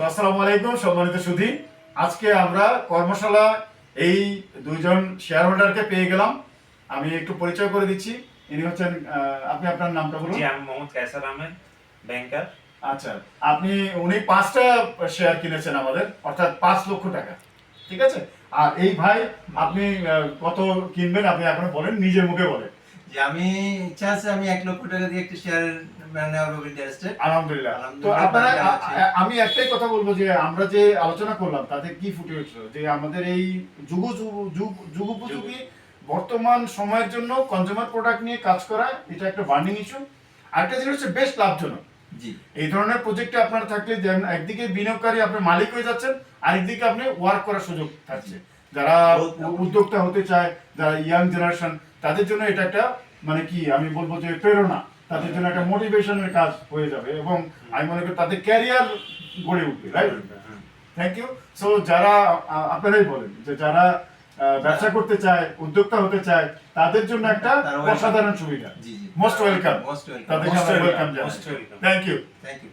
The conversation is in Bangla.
তো আসসালামু আলাইকুম সম্মানিত সুধী। আজকে আমরা কর্মশালা এই দুইজন শেয়ার হোল্ডারকে পেয়ে গেলাম। আমি একটু পরিচয় করে দিচ্ছি। ইনি হচ্ছেন আপনি আপনার নামটা বলুন। জি আমি মোহাম্মদ কায়সার আহমেদ ব্যাংকার আচ্ছা আপনি উনি পাঁচটা শেয়ার কিনেছেন আমাদের অর্থাৎ পাঁচ লক্ষ টাকা। ঠিক আছে? আর এই ভাই আপনি কত কিনবেন আপনি এখনও বলেন নিজের মুখে বলেন। যে আমি ইচ্ছা আছে আমি এক লক্ষ টাকা দিয়ে একটা শেয়ার নেওয়ার ব্যাপারে ইন্টারেস্টেড আলহামদুলিল্লাহ। তো আপনারা আমি একটাই কথা বলব যে আমরা যে আলোচনা করলাম তাতে কি ফুটে উঠল? যে আমাদের এই যুগ যুগ যুগোপযোগী বর্তমান সময়ের জন্য কনজিউমার প্রোডাক্ট নিয়ে কাজ করা এটা একটা বার্নিং ইস্যু আরেকটা জিনিস হচ্ছে বেশ লাভজনক। জি। এই ধরনের প্রজেক্টে আপনার থাকলে একদিকে বিনিয়োগকারী আপনার মালিক হয়ে যাচ্ছেন আরেকদিকে আপনি ওয়ার্ক করার সুযোগ থাকছে। যারা উদ্যোক্তা হতে চায় যারা ইয়াং জেনারেশন তাদের জন্য এটা একটা মানে কি আমি বলব যে প্রেরণা। তাদের জন্য একটা মোটিভেশনের কাজ হয়ে যাবে এবং আমি মনে করি তাদের ক্যারিয়ার গড়ে উঠবে রাইট থ্যাংক ইউ সো যারা আপনারাই বলেন যে যারা ব্যবসা করতে চায় উদ্যোক্তা হতে চায় তাদের জন্য একটা অসাধারণ সুবিধা। Most welcome most welcome. Thank you thank you